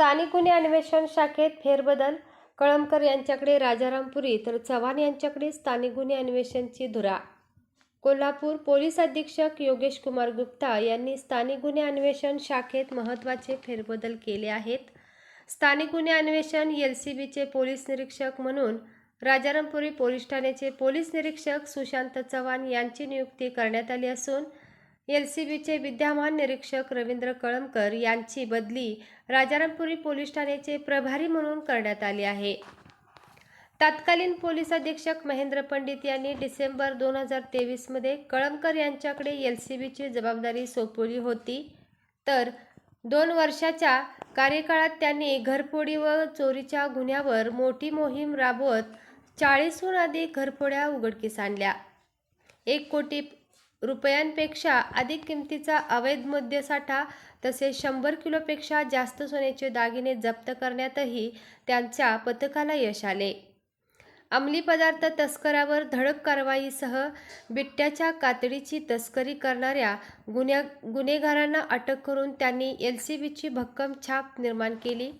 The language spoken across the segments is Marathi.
स्थानिक गुन्हे अन्वेषण शाखेत फेरबदल. कळमकर यांच्याकडे राजारामपुरी तर चव्हाण यांच्याकडे स्थानिक गुन्हे अन्वेषणची धुरा. कोल्हापूर पोलीस अधीक्षक योगेश कुमार गुप्ता यांनी स्थानिक गुन्हे अन्वेषण शाखेत महत्त्वाचे फेरबदल केले आहेत. स्थानिक गुन्हे अन्वेषण एल सी बीचे पोलीस निरीक्षक म्हणून राजारामपुरी पोलीस ठाण्याचे पोलीस निरीक्षक सुशांत चव्हाण यांची नियुक्ती करण्यात आली असून एल सी बीचे विद्यमान निरीक्षक रवींद्र कळमकर यांची बदली राजारामपुरी पोलीस ठाण्याचे प्रभारी म्हणून करण्यात आली आहे. तत्कालीन पोलीस अधीक्षक महेंद्र पंडित यांनी डिसेंबर दोन हजार तेवीसमध्ये कळमकर यांच्याकडे एल सी बीची जबाबदारी सोपवली होती. तर दोन वर्षाच्या कार्यकाळात त्यांनी घरफोडी व चोरीच्या गुन्ह्यावर मोठी मोहीम राबवत चाळीसहून अधिक घरफोड्या उघडकीस आणल्या. एक कोटी रुपयांपेक्षा अधिक किमतीचा अवैध मद्यसाठा तसेच शंभर किलोपेक्षा जास्त सोन्याचे दागिने जप्त करण्यातही त्यांच्या पथकाला यश आले. अंमली पदार्थ तस्करावर धडक कारवाईसह बिट्ट्याच्या कातडीची तस्करी करणाऱ्या गुन्ह्या गुन्हेगारांना अटक करून त्यांनी एल सी बीची भक्कम छाप निर्माण केली.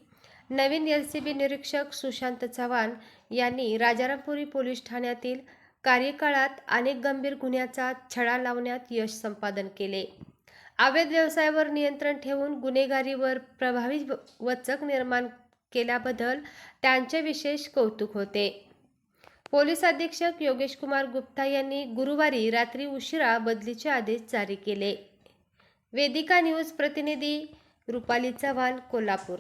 नवीन एल सी बी निरीक्षक सुशांत चव्हाण यांनी राजारामपुरी पोलीस ठाण्यातील कार्यकाळात अनेक गंभीर गुन्ह्याचा छडा लावण्यात यश संपादन केले. अवैध व्यवसायावर नियंत्रण ठेवून गुन्हेगारीवर प्रभावी व- वचक निर्माण केल्याबद्दल त्यांचे विशेष कौतुक होते. पोलीस अधीक्षक योगेश कुमार गुप्ता यांनी गुरुवारी रात्री उशिरा बदलीचे आदेश जारी केले. वेदिका न्यूज प्रतिनिधी रुपाली चव्हाण कोल्हापूर